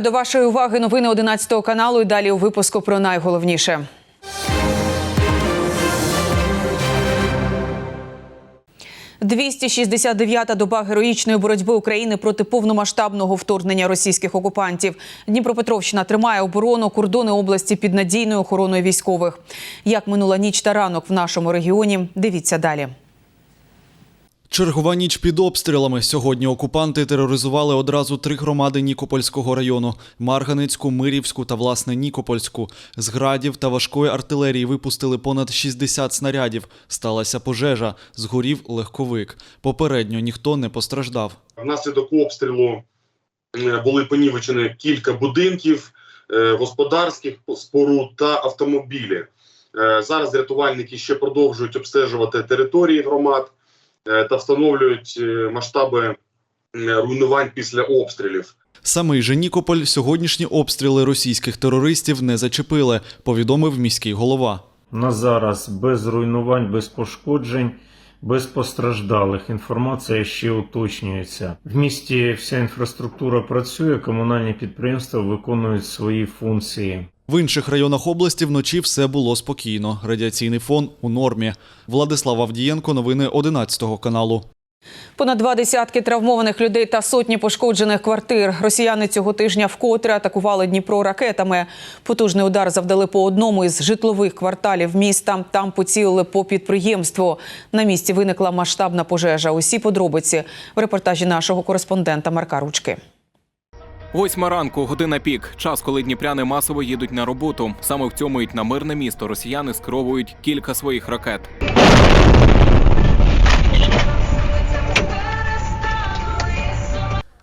Вітаю до вашої уваги. Новини 11 каналу. І далі у випуску про найголовніше. «269-та доба героїчної боротьби України проти повномасштабного вторгнення російських окупантів. Дніпропетровщина тримає оборону кордони області під надійною охороною військових. Як минула ніч та ранок в нашому регіоні? Дивіться далі. Чергова ніч під обстрілами. Сьогодні окупанти тероризували одразу три громади Нікопольського району: Марганецьку, Мирівську та власне Нікопольську. З градів та важкої артилерії випустили понад 60 снарядів. Сталася пожежа. Згорів легковик. Попередньо ніхто не постраждав. Внаслідок обстрілу були понівечені кілька будинків, е, господарських споруд та автомобілі. Е, Зараз рятувальники ще продовжують обстежувати території громад та встановлюють е, масштаби е, руйнувань після обстрілів. Самий же Нікополь сьогоднішні обстріли російських терористів не зачепили, повідомив міський голова. На зараз без руйнувань, без пошкоджень, без постраждалих. Інформація ще уточнюється. В місті вся інфраструктура працює, комунальні підприємства виконують свої функції. В інших районах області вночі все було спокійно. Радіаційний фон у нормі. Владислав Авдієнко, новини 11 каналу. Понад два десятки травмованих людей та сотні пошкоджених квартир. Росіяни цього тижня вкотре атакували Дніпро ракетами. Потужний удар завдали по одному із житлових кварталів міста. Там поцілили по підприємству. На місці виникла масштабна пожежа. Усі подробиці в репортажі нашого кореспондента Марка Ручки. Восьма ранку, година пік. Час, коли дніпряни масово їдуть на роботу. Саме в цьому мить на мирне місто росіяни скеровують кілька своїх ракет.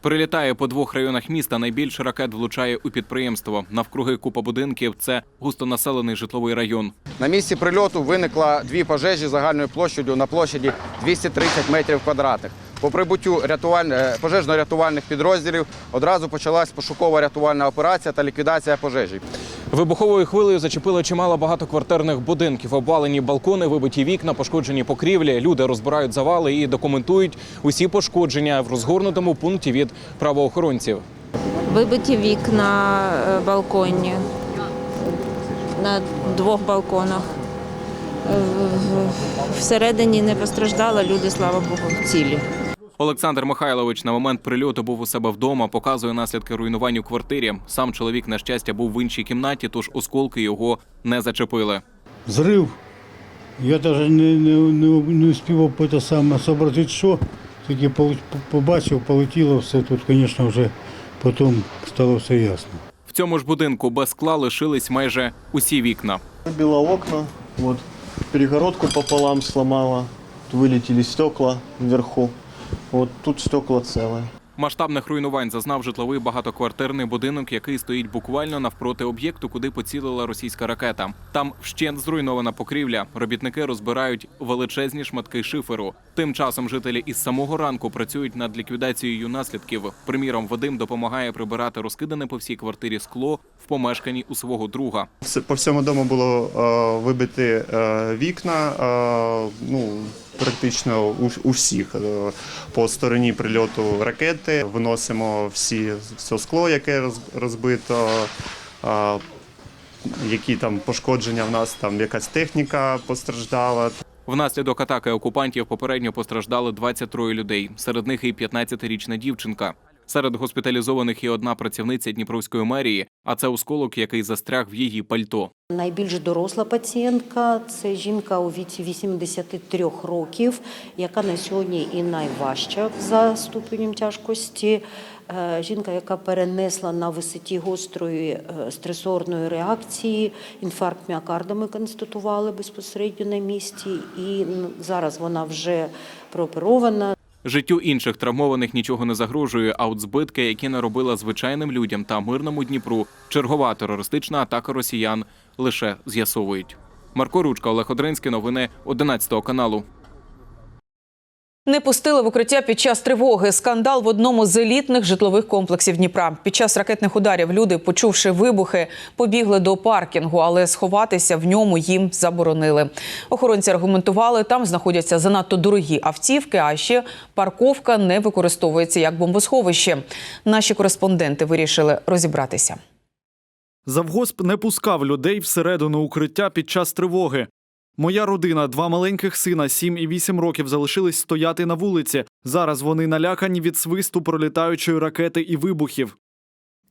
Прилітає по двох районах міста. Найбільше ракет влучає у підприємство. Навкруги купа будинків. Це густонаселений житловий район. На місці прильоту виникла дві пожежі загальною площадю на площаді 230 метрів квадратних. По прибуттю е, пожежно-рятувальних підрозділів одразу почалась пошукова рятувальна операція та ліквідація пожежі. Вибуховою хвилею зачепило чимало багатоквартирних будинків. Обвалені балкони, вибиті вікна, пошкоджені покрівлі. Люди розбирають завали і документують усі пошкодження в розгорнутому пункті від правоохоронців. Вибиті вікна е, балконні на двох балконах. Е, Всередині не постраждало, люди, слава Богу, цілі. Олександр Михайлович на момент прильоту був у себе вдома, показує наслідки руйнувань у квартирі. Сам чоловік, на щастя, був в іншій кімнаті, тож осколки його не зачепили. Взрив. Я навіть не, не, не, не успів саме зобразити, що. Тільки по- побачив, полетіло все. Тут, звісно, вже потім стало все ясно. В цьому ж будинку без скла лишились майже усі вікна. Выбило окна, вот перегородку пополам сломала, вылетели стекла вверху. Вот тут стекла целые. Масштабних руйнувань зазнав житловий багатоквартирний будинок, який стоїть буквально навпроти об'єкту, куди поцілила російська ракета. Там вщент зруйнована покрівля. Робітники розбирають величезні шматки шиферу. Тим часом жителі із самого ранку працюють над ліквідацією наслідків. Приміром, Вадим допомагає прибирати розкидане по всій квартирі скло в помешканні у свого друга. По всьому дому було е, вибиті е, вікна, е, ну, практично у, у всіх. Е, по стороні прильоту ракети виносимо всі, все скло, яке роз- розбито. Які там пошкодження в нас, там якась техніка постраждала. Внаслідок атаки окупантів попередньо постраждали 23 людей. Серед них і 15-річна дівчинка. Серед госпіталізованих є одна працівниця Дніпровської мерії, а це осколок, який застряг в її пальто. Найбільш доросла пацієнтка це жінка у віці 83 років, яка на сьогодні і найважча за ступенем тяжкості. Е, Жінка, яка перенесла на висоті гострої е, стресорної реакції, інфаркт міокарда ми констатували безпосередньо на місці, і зараз вона вже прооперована. Життю інших травмованих нічого не загрожує, а от збитки, які наробила звичайним людям та мирному Дніпру, чергова терористична атака росіян лише з'ясовують. Марко Ручка, Олег Одринський, новини 11 каналу. Не пустили в укриття під час тривоги. Скандал в одному з елітних житлових комплексів Дніпра. Під час ракетних ударів люди, почувши вибухи, побігли до паркінгу, але сховатися в ньому їм заборонили. Охоронці аргументували, там знаходяться занадто дорогі автівки, а ще парковка не використовується як бомбосховище. Наші кореспонденти вирішили розібратися. Завгосп не пускав людей всередину укриття під час тривоги. Моя родина, два маленьких сина, 7 і 8 років, залишились стояти на вулиці. Зараз вони налякані від свисту пролітаючої ракети і вибухів.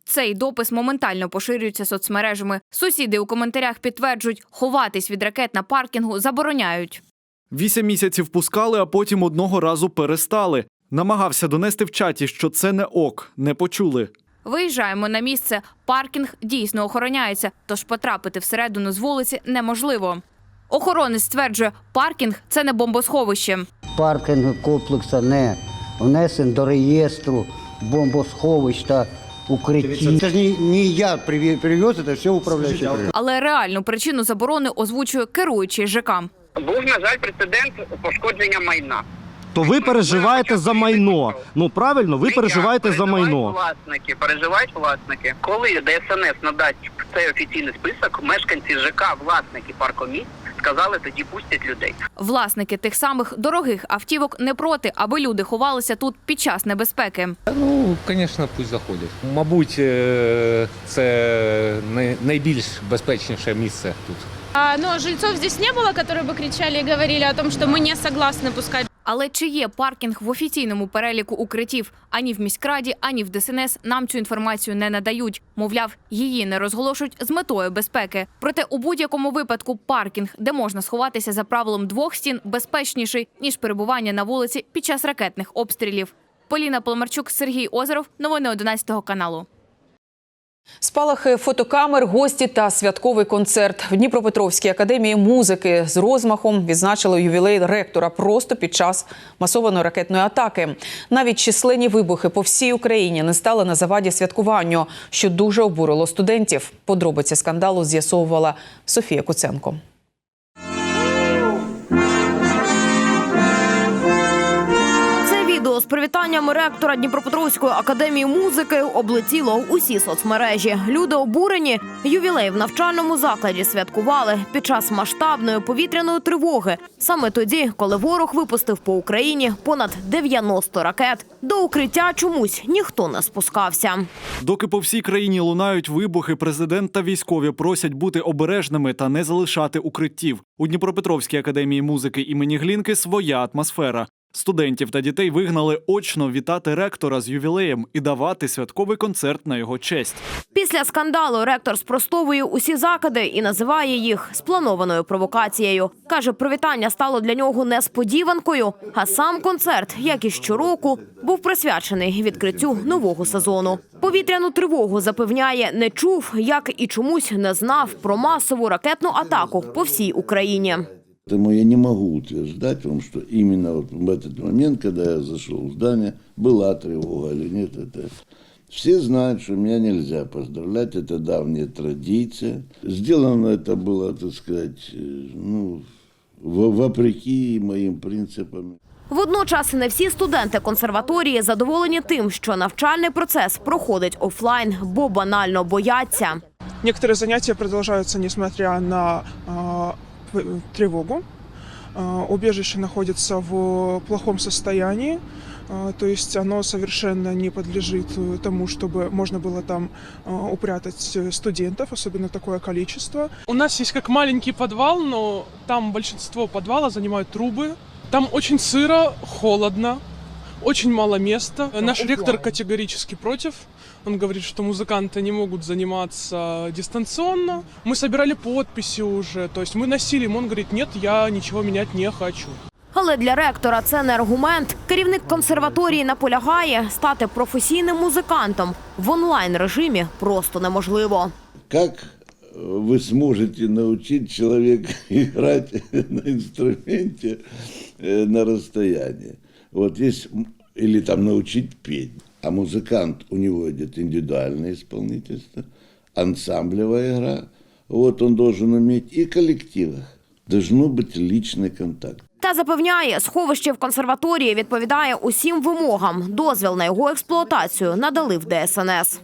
Цей допис моментально поширюється соцмережами. Сусіди у коментарях підтверджують, ховатись від ракет на паркінгу забороняють. Вісім місяців пускали, а потім одного разу перестали. Намагався донести в чаті, що це не ок, не почули. Виїжджаємо на місце. Паркінг дійсно охороняється, тож потрапити всередину з вулиці неможливо. Охоронець стверджує, паркінг це не бомбосховище. паркінг комплексу не внесен до реєстру бомбосховищ та укриттів. Це ж не, не я приві- привез, це все управляючий привез. Але реальну причину заборони озвучує керуючий ЖК. Був, на жаль, прецедент пошкодження майна. То ви переживаєте за майно. Ну правильно, ви переживаєте за переживають майно. Власники, переживають власники. Коли ДСНС надасть цей офіційний список, мешканці ЖК, власники паркомісць, сказали, тоді пустять людей. Власники тих самих дорогих автівок не проти, аби люди ховалися тут під час небезпеки. Ну, звісно, пусть заходять. Мабуть, е, це най- найбільш безпечніше місце тут. А, но жильцов здесь не было, которые бы кричали и говорили о том, что мы не согласны пускать Але чи є паркінг в офіційному переліку укриттів? Ані в міськраді, ані в ДСНС нам цю інформацію не надають. Мовляв, її не розголошують з метою безпеки. Проте у будь-якому випадку паркінг, де можна сховатися за правилом двох стін, безпечніший ніж перебування на вулиці під час ракетних обстрілів. Поліна Поломарчук, Сергій Озеров. Новини 11 каналу. Спалахи фотокамер, гості та святковий концерт в Дніпропетровській академії музики з розмахом відзначили ювілей ректора просто під час масованої ракетної атаки. Навіть численні вибухи по всій Україні не стали на заваді святкуванню, що дуже обурило студентів. Подробиці скандалу з'ясовувала Софія Куценко. З привітаннями ректора Дніпропетровської академії музики облетіло усі соцмережі. Люди обурені. Ювілей в навчальному закладі святкували під час масштабної повітряної тривоги. Саме тоді, коли ворог випустив по Україні понад 90 ракет. До укриття чомусь ніхто не спускався. Доки по всій країні лунають вибухи, президент та військові просять бути обережними та не залишати укриттів. У Дніпропетровській академії музики імені Глінки своя атмосфера. Студентів та дітей вигнали очно вітати ректора з ювілеєм і давати святковий концерт на його честь. Після скандалу ректор спростовує усі закиди і називає їх спланованою провокацією. Каже, привітання стало для нього несподіванкою. А сам концерт, як і щороку, був присвячений відкриттю нового сезону. Повітряну тривогу запевняє, не чув, як і чомусь не знав про масову ракетну атаку по всій Україні. Поэтому я не могу утверждать вам, что именно вот в этот момент, когда я зашел в здание, была тревога или нет. Это... Все знают, что меня нельзя поздравлять, это давняя традиция. Сделано это было, так сказать, э, ну, во- вопреки моим принципам. Водночас не всі студенти консерваторії задоволені тим, що навчальний процес проходить офлайн, бо банально бояться. Некоторые занятия продолжаются, несмотря на а, п- тревогу. А, убежище находится в плохом состоянии, а, то есть оно совершенно не подлежит э, тому, чтобы можно было там а, упрятать э, студентов, особенно такое количество. У нас есть как маленький подвал, но там большинство подвала занимают трубы. Там очень сыро, холодно, очень мало места. Наш ректор категорически против. Он говорит, что музыканты не могут заниматься дистанционно. Мы собирали подписи уже, то есть мы носили им. Он говорит, нет, я ничего менять не хочу. Але для ректора це не аргумент. Керівник консерваторії наполягає, стати професійним музикантом в онлайн режимі просто неможливо. Как вы сможете научить человека играть на инструменте э, на расстоянии? Вот есть, м- или там научить петь. А музыкант, у него идет индивидуальное исполнительство, ансамблевая игра. Вот он должен уметь и в коллективах. Должно быть личный контакт. Та запевняє, сховище в консерваторії відповідає усім вимогам. Дозвіл на його експлуатацію надали в ДСНС.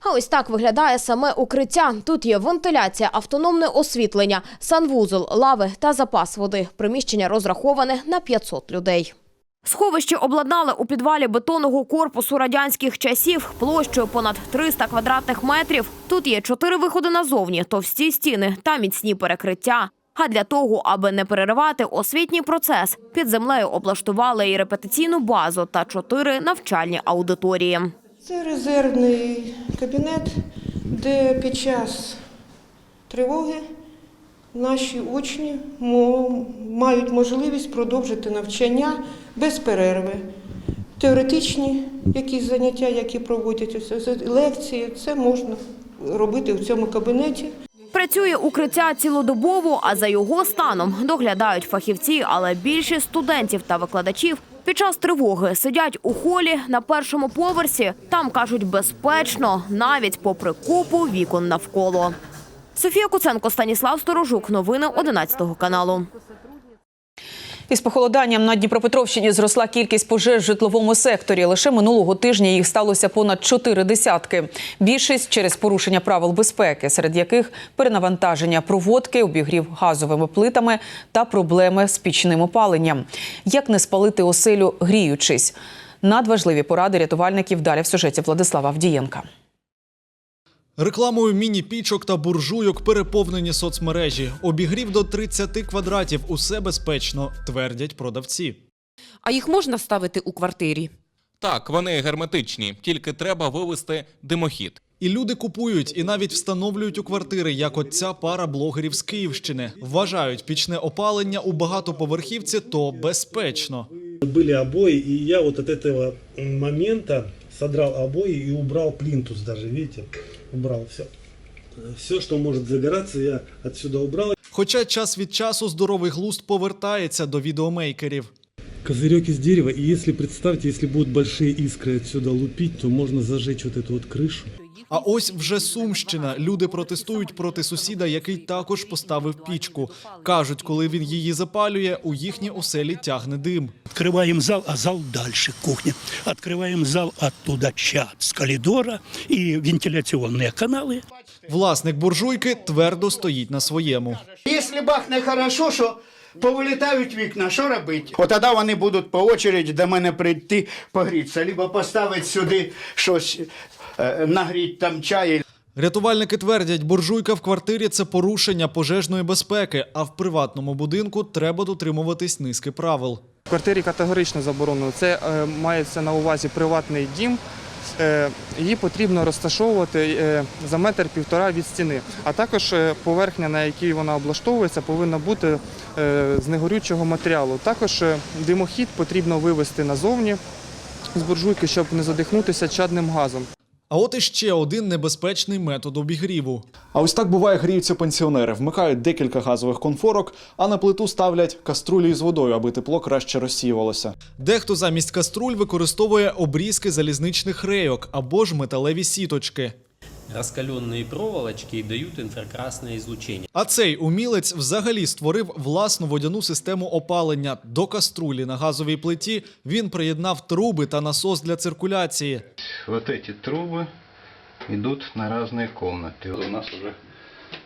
А ось так виглядає саме укриття. Тут є вентиляція, автономне освітлення, санвузол, лави та запас води. Приміщення розраховане на 500 людей. Сховище обладнали у підвалі бетонного корпусу радянських часів площею понад 300 квадратних метрів. Тут є чотири виходи назовні, товсті стіни та міцні перекриття. А для того, аби не переривати освітній процес, під землею облаштували і репетиційну базу та чотири навчальні аудиторії. Це резервний кабінет, де під час тривоги наші учні мають можливість продовжити навчання без перерви. Теоретичні якісь заняття, які проводять лекції, це можна робити в цьому кабінеті. Працює укриття цілодобово, а за його станом доглядають фахівці, але більшість студентів та викладачів під час тривоги сидять у холі на першому поверсі. Там кажуть безпечно, навіть попри купу вікон навколо. Софія Куценко, Станіслав Сторожук. Новини 11 каналу. Із похолоданням на Дніпропетровщині зросла кількість пожеж в житловому секторі. Лише минулого тижня їх сталося понад чотири десятки. Більшість через порушення правил безпеки, серед яких перенавантаження проводки, обігрів газовими плитами та проблеми з пічним опаленням. Як не спалити оселю, гріючись? Надважливі поради рятувальників далі в сюжеті Владислава Авдієнка. Рекламою міні-пічок та буржуйок переповнені соцмережі. Обігрів до 30 квадратів. Усе безпечно, твердять продавці. А їх можна ставити у квартирі? Так, вони герметичні, тільки треба вивести димохід. І люди купують і навіть встановлюють у квартири, як от ця пара блогерів з Київщини. Вважають, пічне опалення у багатоповерхівці то безпечно. Были обои, и я от этого момента содрал обои и убрал плинтус даже, видите, убрал все. Все, что может загораться, я отсюда убрал. Хоча час від часу здоровий глузд повертається до відеомейкерів. Козырек из дерева, и если, представьте, если будут большие искры отсюда лупить, то можно зажечь вот эту вот крышу. А ось вже Сумщина. Люди протестують проти сусіда, який також поставив пічку. Кажуть, коли він її запалює, у їхній оселі тягне дим. Открываем зал, а зал дальше, кухня. Открываем зал, оттуда чат с коридора и вентиляционные каналы. Власник буржуйки твердо стоїть на своєму. Якщо бахне хорошо, що повилітають вікна, що робити? От тоді вони будуть по очереді до мене прийти погрітися, либо поставити сюди щось, е, нагріти там чай. Рятувальники твердять, буржуйка в квартирі це порушення пожежної безпеки, а в приватному будинку треба дотримуватись низки правил. В квартирі категорично заборонено. Це е, мається на увазі приватний дім. Е, її потрібно розташовувати е, за метр півтора від стіни. А також е, поверхня, на якій вона облаштовується, повинна бути е, з негорючого матеріалу. Також е, димохід потрібно вивести назовні з буржуйки, щоб не задихнутися чадним газом. А от іще один небезпечний метод обігріву. А ось так буває гріються пенсіонери. Вмикають декілька газових конфорок, а на плиту ставлять каструлі з водою, аби тепло краще розсіювалося. Дехто замість каструль використовує обрізки залізничних рейок або ж металеві сіточки Раскаленные проволочки дают инфракрасное излучение. А цей умілець взагалі створив власну водяну систему опалення. До каструлі на газовій плиті він приєднав труби та насос для циркуляції. Вот эти трубы идут на разные комнаты. У нас уже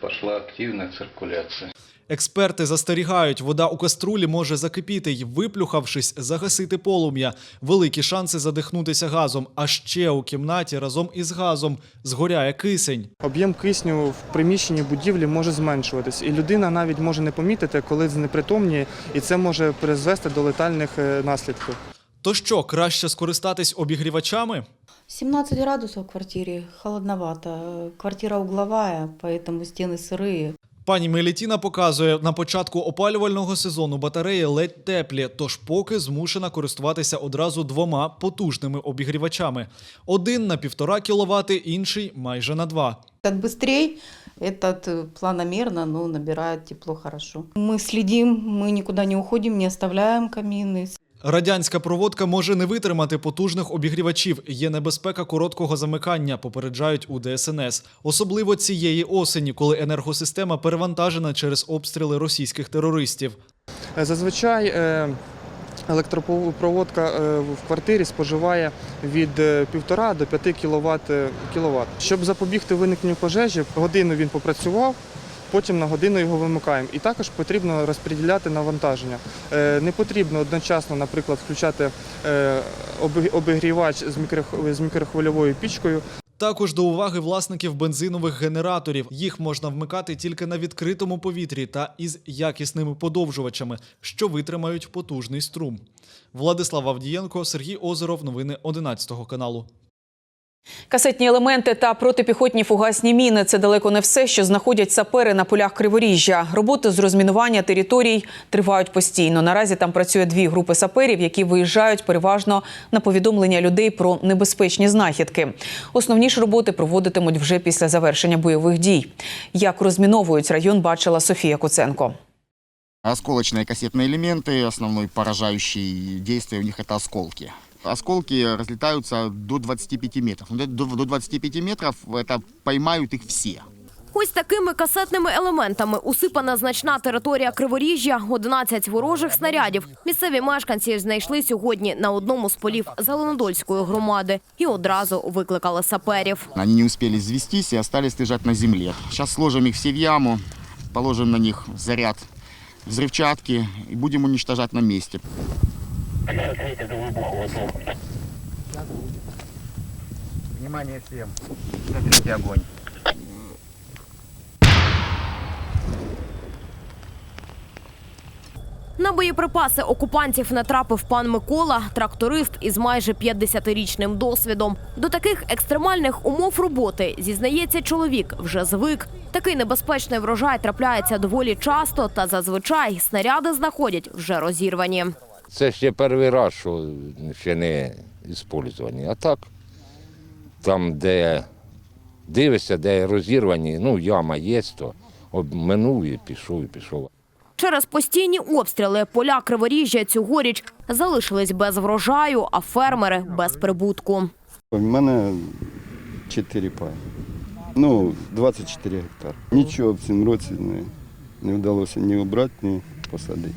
пошла активная циркуляция. Експерти застерігають, вода у каструлі може закипіти й, виплюхавшись, загасити полум'я. Великі шанси задихнутися газом. А ще у кімнаті разом із газом згоряє кисень. Об'єм кисню в приміщенні будівлі може зменшуватись, і людина навіть може не помітити, коли знепритомніє, і це може призвести до летальних е, наслідків. То що, краще скористатись обігрівачами? 17 градусов в квартире, холодновато. Квартира угловая, поэтому стены сырые. Пані Мелітіна показує, на початку опалювального сезону батареї ледь теплі, тож поки змушена користуватися одразу двома потужними обігрівачами: один на півтора кВт, інший майже на два. Как быстрее, этот э, планомерно, но набирает тепло хорошо. Мы следим, мы никуда не уходим, не оставляем камины. Радянська проводка може не витримати потужних обігрівачів. Є небезпека короткого замикання, попереджають у ДСНС. Особливо цієї осені, коли енергосистема перевантажена через обстріли російських терористів. Е, Зазвичай е, електропроводка е, в квартирі споживає від 1,5 до 5 кВт. Щоб запобігти виникненню пожежі, годину він попрацював. Потім на годину його вимикаємо. І також потрібно розподіляти навантаження. Е, Не потрібно одночасно, наприклад, включати е, обігрівач з мікрохв- з мікрохвильовою пічкою. Також до уваги власників бензинових генераторів. Їх можна вмикати тільки на відкритому повітрі та із якісними подовжувачами, що витримають потужний струм. Владислав Авдієнко, Сергій Озеров. Новини 11 каналу. Касетні елементи та протипіхотні фугасні міни це далеко не все, що знаходять сапери на полях Криворіжжя. Роботи з розмінування територій тривають постійно. Наразі там працює дві групи саперів, які виїжджають переважно на повідомлення людей про небезпечні знахідки. Основні ж роботи проводитимуть вже після завершення бойових дій. Як розміновують район, бачила Софія Куценко. Осколочные кассетные элементы, основной поражающий действие у них это осколки. Осколки разлетаются до 25 метров. Ну, До, до 25 метров это поймают их все. Ось такими касетними елементами усипана значна територія Криворіжжя, 11 ворожих снарядів. Місцеві мешканці знайшли сьогодні на одному з полів Зеленодольської громади і одразу викликали саперів. Они не успели взвестись и остались лежать на земле. Сейчас сложим их все в яму, положим на них заряд взрывчатки и будем уничтожать на месте. Внимание всем. Закрытие огонь. На боєприпаси окупантів натрапив пан Микола, тракторист із майже 50-річним досвідом. До таких екстремальних умов роботи зізнається чоловік, вже звик. Такий небезпечний врожай трапляється доволі часто, та зазвичай снаряди знаходять вже розірвані. Це ще перший раз, що ще не використані. А так, там, де дивишся, де розірвані, ну, яма є, то обминув і пішов, і пішов. Через постійні обстріли поля Криворіжжя цьогоріч залишились без врожаю, а фермери без прибутку. У мене 4 паї. Ну, 24 гектари. Нічого в цьому році не, не вдалося ні обрати, ні посадити.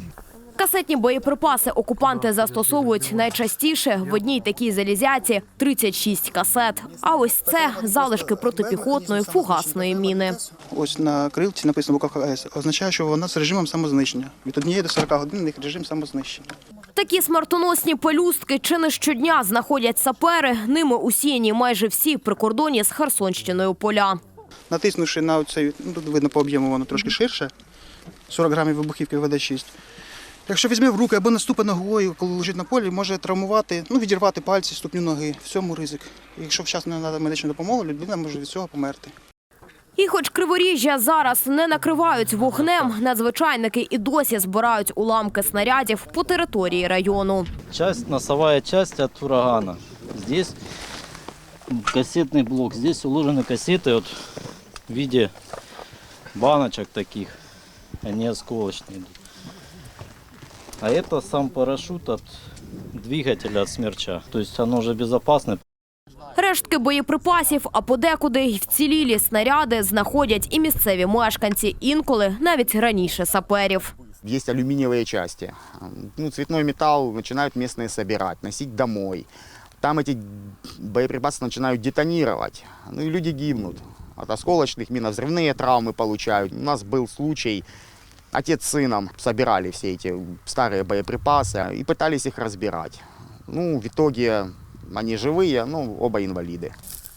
Касетні боєприпаси окупанти застосовують найчастіше в одній такій залізяці 36 касет. А ось це залишки протипіхотної фугасної міни. Ось на крилці написано буква АЕС. Означає, що вона з режимом самознищення. Від однієї до 40 годин них режим самознищення. Такі смертоносні пелюстки чи не щодня знаходять сапери. Ними усіяні майже всі прикордонні з Херсонщиною поля. Натиснувши на цей, ну тут видно по об'єму воно трошки ширше, 40 грамів вибухівки ВД-6. Якщо візьме в руки або наступить ногою, коли лежить на полі, може травмувати, ну відірвати пальці, ступню ноги. В цьому ризик. Якщо вчасно не надати медичну допомогу, людина може від цього померти. І хоч Криворіжжя зараз не накривають вогнем, надзвичайники і досі збирають уламки снарядів по території району. Часть, носовая часть от урагана. Здесь кассетный блок. Здесь уложены кассеты вот в виде баночек таких. Они осколочные. идут. А это сам парашют от двигателя от смерча. То есть оно уже безопасное. Рештки боєприпасів, а подекуди й вцілілі снаряди знаходять і місцеві мешканці, інколи навіть раніше саперів. Есть алюминиевые части. Ну, цветной металл начинают местные собирать, носить домой. Там эти боеприпасы начинают детонировать. Ну и люди гибнут. От осколочных миновзрывные травмы получают. У нас был случай, отец с сыном собирали все эти старые боеприпасы и пытались их разбирать. Ну, в итоге они живые, ну, оба инвалиды.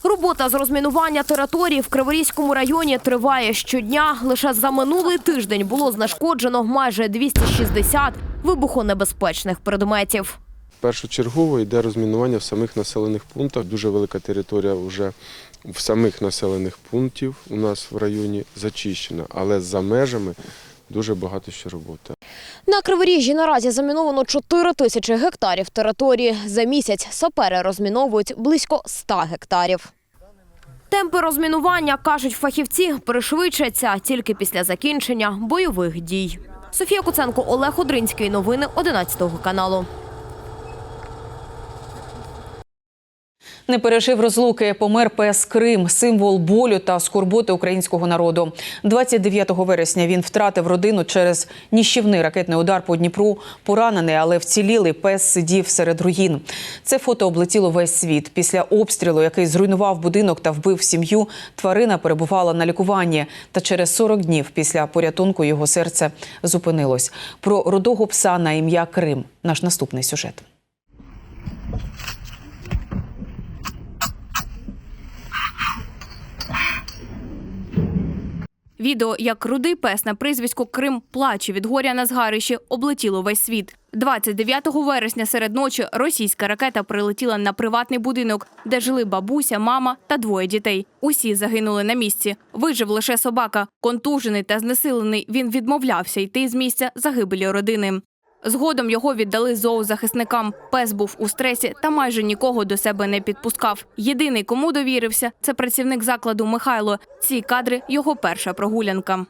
Робота з розмінування території в Криворізькому районі триває щодня. Лише за минулий тиждень було знешкоджено майже 260 вибухонебезпечних предметів. Першочергово йде розмінування в самих населених пунктах. Дуже велика територія вже в самих населених пунктів у нас в районі зачищена, але за межами дуже багато ще роботи. На Криворіжжі наразі заміновано 4 тисячі гектарів території. За місяць сапери розміновують близько 100 гектарів. Темпи розмінування, кажуть фахівці, пришвидшаться тільки після закінчення бойових дій. Софія Куценко, Олег Одринський. Новини 11 каналу. Не пережив розлуки, помер пес Крим, символ болю та скорботи українського народу. 29 вересня він втратив родину через ніщівний ракетний удар по Дніпру. Поранений, але вцілілий пес сидів серед руїн. Це фото облетіло весь світ. Після обстрілу, який зруйнував будинок та вбив сім'ю, тварина перебувала на лікуванні. Та через 40 днів після порятунку його серце зупинилось. Про рудого пса на ім'я Крим. Наш наступний сюжет. Відео, як рудий пес на прізвисько Крим плаче від горя на згарищі, облетіло весь світ. 29 вересня серед ночі російська ракета прилетіла на приватний будинок, де жили бабуся, мама та двоє дітей. Усі загинули на місці. Вижив лише собака. Контужений та знесилений, він відмовлявся йти з місця загибелі родини. Згодом його віддали зоозахисникам. Пес був у стресі та майже нікого до себе не підпускав. Єдиний, кому довірився, це працівник закладу Михайло. Ці кадри його перша прогулянка.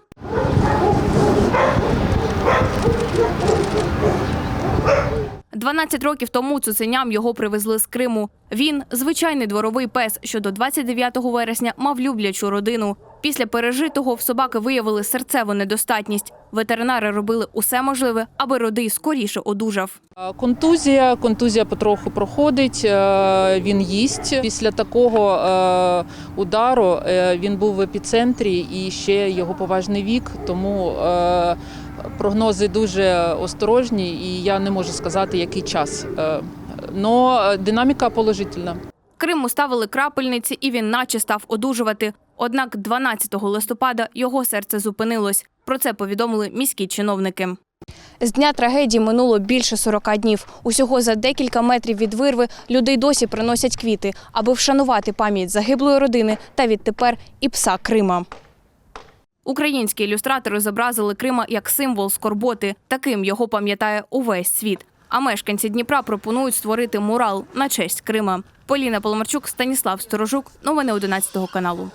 Дванадцять років тому цуценям його привезли з Криму. Він звичайний дворовий пес, що до 29 вересня мав люблячу родину. Після пережитого в собаки виявили серцеву недостатність. Ветеринари робили усе можливе, аби родий скоріше одужав. Контузія, контузія потроху проходить, е, він їсть. Після такого е, удару е, він був в епіцентрі і ще його поважний вік, тому прогнози дуже осторожні, і я не можу сказати, який час. Е, Но динаміка положительна. Криму ставили крапельниці, і він наче став одужувати. Однак 12 листопада його серце зупинилось. Про це повідомили міські чиновники. З дня трагедії минуло більше 40 днів. Усього за декілька метрів від вирви людей досі приносять квіти, аби вшанувати пам'ять загиблої родини та відтепер і пса Крима. Українські ілюстратори зобразили Крима як символ скорботи. Таким його пам'ятає увесь світ. А мешканці Дніпра пропонують створити мурал на честь Крима. Поліна Поломарчук, Станіслав Сторожук. Новини 11 каналу.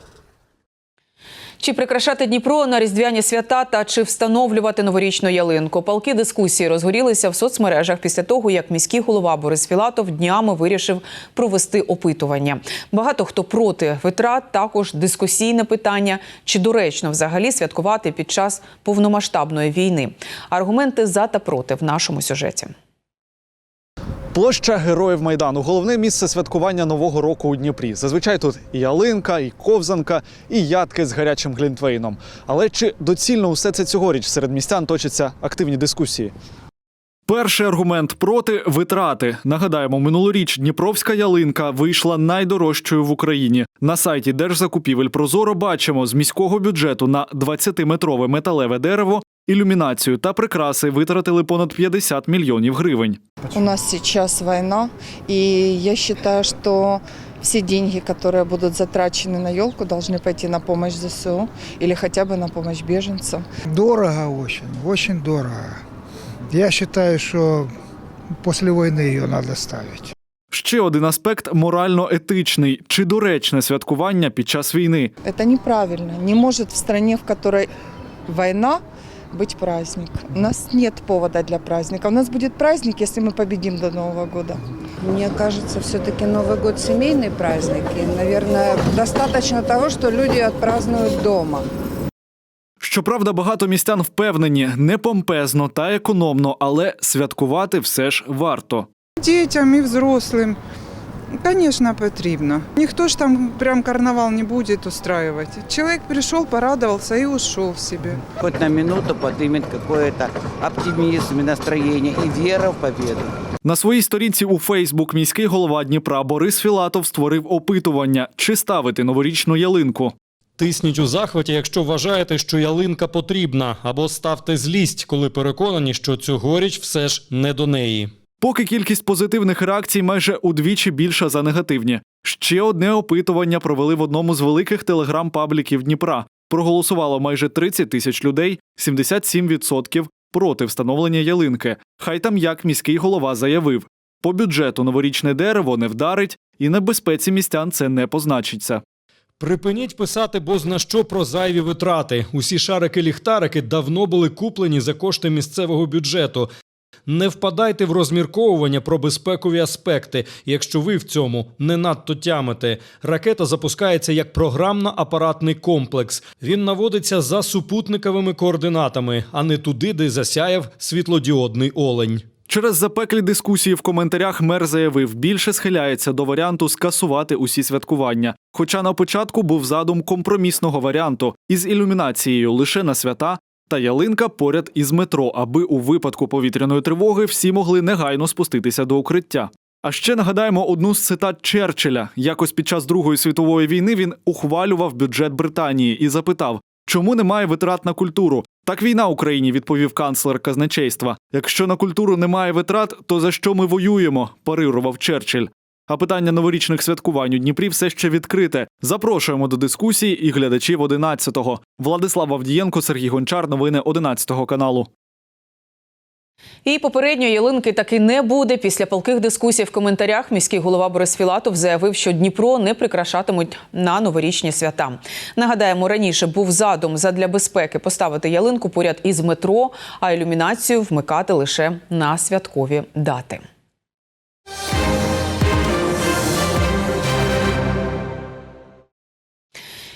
Чи прикрашати Дніпро на різдвяні свята та чи встановлювати новорічну ялинку? Палки дискусії розгорілися в соцмережах після того, як міський голова Борис Філатов днями вирішив провести опитування. Багато хто проти витрат, також дискусійне питання, чи доречно взагалі святкувати під час повномасштабної війни. Аргументи за та проти в нашому сюжеті. Площа Героїв Майдану головне місце святкування нового року у Дніпрі. Зазвичай тут і ялинка, і ковзанка, і ядки з гарячим глінтвейном. Але чи доцільно усе це цьогоріч серед містян точаться активні дискусії? Перший аргумент проти витрати. Нагадаємо, минулоріч Дніпровська ялинка вийшла найдорожчою в Україні. На сайті Держзакупівель Прозоро бачимо з міського бюджету на 20-метрове металеве дерево, ілюмінацію та прикраси витратили понад 50 мільйонів гривень. У нас сейчас война, и я считаю, что все деньги, которые будут затрачены на елку, должны пойти на помощь ЗСУ или хотя бы на помощь беженцам. Дорого очень, очень дорого. Я считаю, что после войны ее надо ставить. Ще один аспект морально-етичний чи доречне святкування під час війни. Это неправильно. Не может в стране, в которой война, быть праздник. У нас нет повода для праздника. У нас будет праздник, если мы победим до Нового года. Мне кажется, все-таки Новый год семейный праздник. И, наверное, достаточно того, что люди отпразднуют дома. Щоправда, багато містян впевнені, не помпезно та економно, але святкувати все ж варто. Дітям і взрослим, звісно, потрібно. Ніхто ж там прям карнавал не буде устраивать. Чоловік прийшов, порадувався і ушов собі. Хоть на минуту поднимет какой-то оптимизм и настроение и вера в победу. На своїй сторінці у Фейсбук міський голова Дніпра Борис Філатов створив опитування, чи ставити новорічну ялинку. Тисніть у захваті, якщо вважаєте, що ялинка потрібна, або ставте злість, коли переконані, що цьогоріч все ж не до неї. Поки кількість позитивних реакцій майже удвічі більша за негативні. Ще одне опитування провели в одному з великих телеграм-пабліків Дніпра. Проголосувало майже 30 тисяч людей, 77% проти встановлення ялинки. Хай там як міський голова заявив. По бюджету новорічне дерево не вдарить, і на безпеці містян це не позначиться. Припиніть писати бозна що про зайві витрати. Усі шарики-ліхтарики давно були куплені за кошти місцевого бюджету. Не впадайте в розмірковування про безпекові аспекти, якщо ви в цьому не надто тямите. Ракета запускається як програмно-апаратний комплекс. Він наводиться за супутниковими координатами, а не туди, де засяяв світлодіодний олень. Через запеклі дискусії в коментарях мер заявив, більше схиляється до варіанту скасувати усі святкування. Хоча на початку був задум компромісного варіанту із ілюмінацією лише на свята та ялинка поряд із метро, аби у випадку повітряної тривоги всі могли негайно спуститися до укриття. А ще нагадаємо одну з цитат Черчилля. Якось під час Другої світової війни він ухвалював бюджет Британії і запитав, чому немає витрат на культуру. Так війна Україні, відповів канцлер казначейства. Якщо на культуру немає витрат, то за що ми воюємо? парирував Черчилль. А питання новорічних святкувань у Дніпрі все ще відкрите. Запрошуємо до дискусії і глядачів 11-го. Владислав Авдієнко, Сергій Гончар. Новини 11 каналу. І попередньої ялинки таки не буде. Після палких дискусій в коментарях міський голова Борис Філатов заявив, що Дніпро не прикрашатимуть на новорічні свята. Нагадаємо, раніше був задум задля безпеки поставити ялинку поряд із метро, а ілюмінацію вмикати лише на святкові дати.